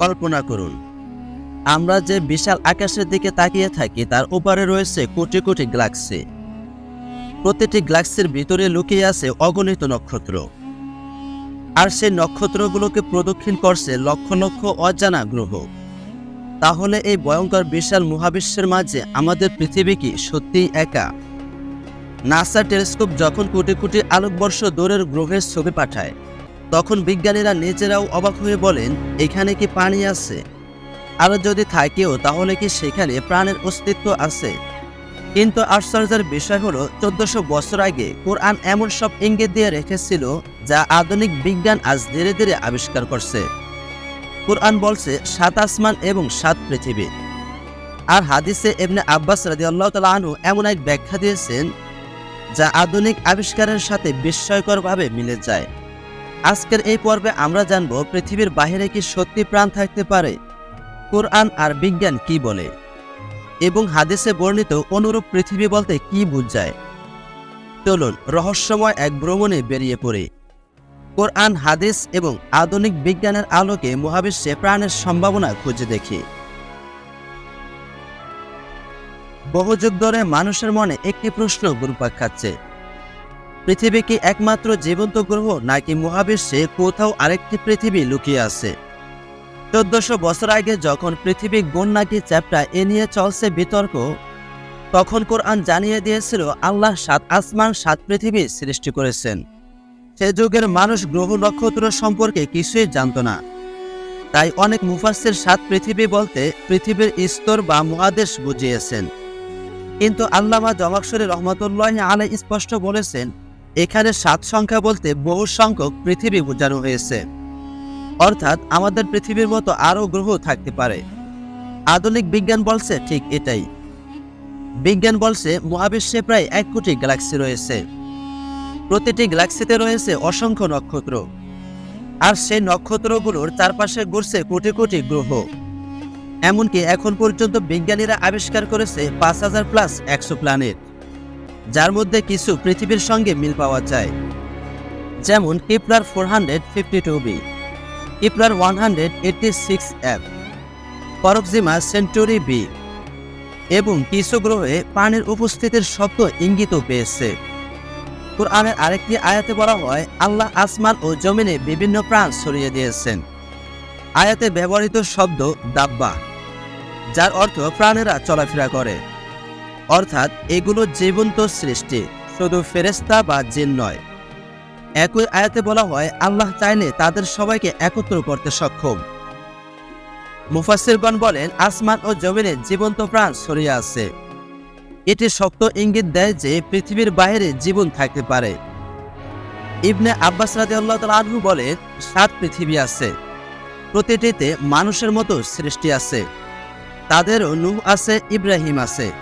কল্পনা করুন। আমরা যে বিশাল আকাশের দিকে তাকিয়ে থাকি, তার ওপারে রয়েছে কোটি কোটি গ্যালাক্সি। প্রতিটি গ্যালাক্সির ভিতরে লুকিয়ে আছে অগণিত নক্ষত্র। আর সেই নক্ষত্রগুলোকে প্রদক্ষিণ করছে লক্ষ লক্ষ অজানা গ্রহ। তাহলে এই ভয়ঙ্কর বিশাল মহাবিশ্বের মাঝে আমাদের পৃথিবী কি সত্যিই একা? নাসা টেলিস্কোপ যখন কোটি কোটি আলোকবর্ষ দূরের গ্রহের ছবি পাঠায় তখন বিজ্ঞানীরা নিজেরাও অবাক হয়ে বলেন, এখানে কি পানি আছে? আর যদি থাকেও, তাহলে কি সেখানে প্রাণের অস্তিত্ব আছে? কিন্তু আশ্চর্যের বিষয় হলো, চোদ্দশো বছর আগে কোরআন এমন সব ইঙ্গিত দিয়ে রেখেছিল যা আধুনিক বিজ্ঞান আজ ধীরে ধীরে আবিষ্কার করছে। কোরআন বলছে, সাত আসমান এবং সাত পৃথিবী। আর হাদিসে এমনি আব্বাস রাজি আল্লাহ তালা এমন এক ব্যাখ্যা দিয়েছেন যা আধুনিক আবিষ্কারের সাথে বিস্ময়করভাবে মিলে যায়। আজকের এই পর্বে আমরা জানব পৃথিবীর বাইরে কি সত্যি প্রাণ থাকতে পারে, কোরআন আর বিজ্ঞান কি বলে, এবং হাদিসে বর্ণিত অনুরূপ পৃথিবী বলতে কি বুঝায়। চলুন, রহস্যময় এক ভ্রমণে বেরিয়ে পড়ি। কোরআন, হাদিস এবং আধুনিক বিজ্ঞানের আলোকে মহাবিশ্বে প্রাণের সম্ভাবনা খুঁজে দেখি। বহু যুগ ধরে মানুষের মনে একটি প্রশ্ন ঘুরপাক খাচ্ছে। পৃথিবী কি একমাত্র জীবন্ত গ্রহ নাকি মহাবিশ্বে কোথাও আরেকটি পৃথিবী লুকিয়ে আছে? চোদ্দশো বছর আগে যখন পৃথিবী গুণ নাকি চ্যাপ্টা এ নিয়ে চলছে বিতর্ক, তখন কোরআন জানিয়ে দিয়েছিল, আল্লাহ সাত আসমান, সাত পৃথিবী সৃষ্টি করেছেন। সে যুগের মানুষ গ্রহ নক্ষত্র সম্পর্কে কিছুই জানত না। তাই অনেক মুফাসের সাত পৃথিবী বলতে পৃথিবীর স্তর বা মহাদেশ বুঝিয়েছেন। কিন্তু আল্লামা জমাকসরি রহমতুল্লাহ আলাই স্পষ্ট বলেছেন এখানে সাত সংখ্যা বলতে বহু সংখ্যক পৃথিবী বোঝানো হয়েছে। অর্থাৎ আমাদের পৃথিবীর মতো আরও গ্রহ থাকতে পারে। আধুনিক বিজ্ঞান বলছে ঠিক এটাই। বিজ্ঞান বলছে মহাবিশ্বে প্রায় এক কোটি গ্যালাক্সি রয়েছে। প্রতিটি গ্যালাক্সিতে রয়েছে অসংখ্য নক্ষত্র। আর সেই নক্ষত্রগুলোর চারপাশে ঘুরছে কোটি কোটি গ্রহ। এমনকি এখন পর্যন্ত বিজ্ঞানীরা আবিষ্কার করেছে পাঁচ হাজার প্লাস একশো প্ল্যানেট। যার মধ্যে কিছু পৃথিবীর সঙ্গে মিল পাওয়া যায়। যেমন Kepler four hundred fifty two B, Kepler one hundred eighty six F Proxima Centauri B, এবং কিছু গ্রহে পানির উপস্থিতির শব্দ ইঙ্গিতও পেয়েছে। কোরআনের আরেকটি আয়াতে বলা হয়, আল্লাহ আসমান ও জমিনে বিভিন্ন প্রাণ ছড়িয়ে দিয়েছেন। আয়াতে ব্যবহৃত শব্দ দাব্বা, যার অর্থ প্রাণেরা চলাফেরা করে। অর্থাৎ এগুলো জীবন্ত সৃষ্টি, শুধু ফেরেস্তা বা জিন নয়। একই আয়াতে বলা হয়, আল্লাহ চাইলে তাদের সবাইকে একত্র করতে সক্ষম। মুফাসিরগণ বলেন, আসমান ও জমিনে জীবন্ত প্রাণ ছড়িয়ে আছে। এটি শক্ত ইঙ্গিত দেয় যে পৃথিবীর বাইরে জীবন থাকতে পারে। ইবনে আব্বাস রাজি আল্লাহ আনহু বলেন, সাত পৃথিবী আছে। প্রতিটিতে মানুষের মতো সৃষ্টি আছে। তাদেরও নূহ আছে, ইব্রাহিম আছে।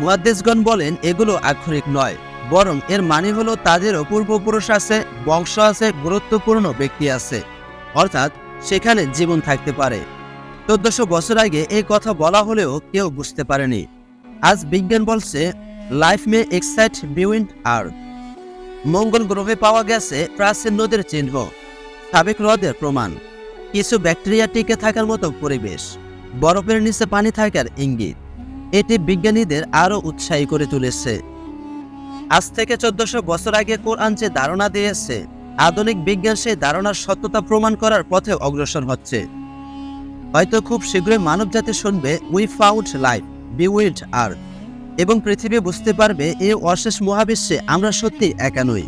মুহাদ্দিসগণ বলেন, এগুলো আক্ষরিক নয়, বরং এর মানে হলো তাদেরও পূর্বপুরুষ আছে, বংশ আছে, গুরুত্বপূর্ণ ব্যক্তি আছে, অর্থাৎ সেখানে জীবন থাকতে পারে। চোদ্দশো বছর আগে এই কথা বলা হলেও কেউ বুঝতে পারেনি। আজ বিজ্ঞান বলছে লাইফ মে এক্সাইট বিউইন্ড আর্থ মঙ্গল গ্রহে পাওয়া গেছে প্রাচীন নদীর চিহ্ন, সাবেক হ্রদের প্রমাণ। কিছু ব্যাকটেরিয়া টিকে থাকার মতো পরিবেশ, বরফের নিচে পানি থাকার ইঙ্গিত। এটি বিজ্ঞানীদের আরও উৎসাহী করে তুলেছে। আজ থেকে চোদ্দশো বছর আগে কোরআন যে ধারণা দিয়েছে, আধুনিক বিজ্ঞান সেই ধারণার সত্যতা প্রমাণ করার পথে অগ্রসর হচ্ছে। হয়তো খুব শীঘ্রই মানবজাতি শুনবে we found life beyond earth এবং পৃথিবী বুঝতে পারবে, এই অশেষ মহাবিশ্বে আমরা সত্যি একা নই।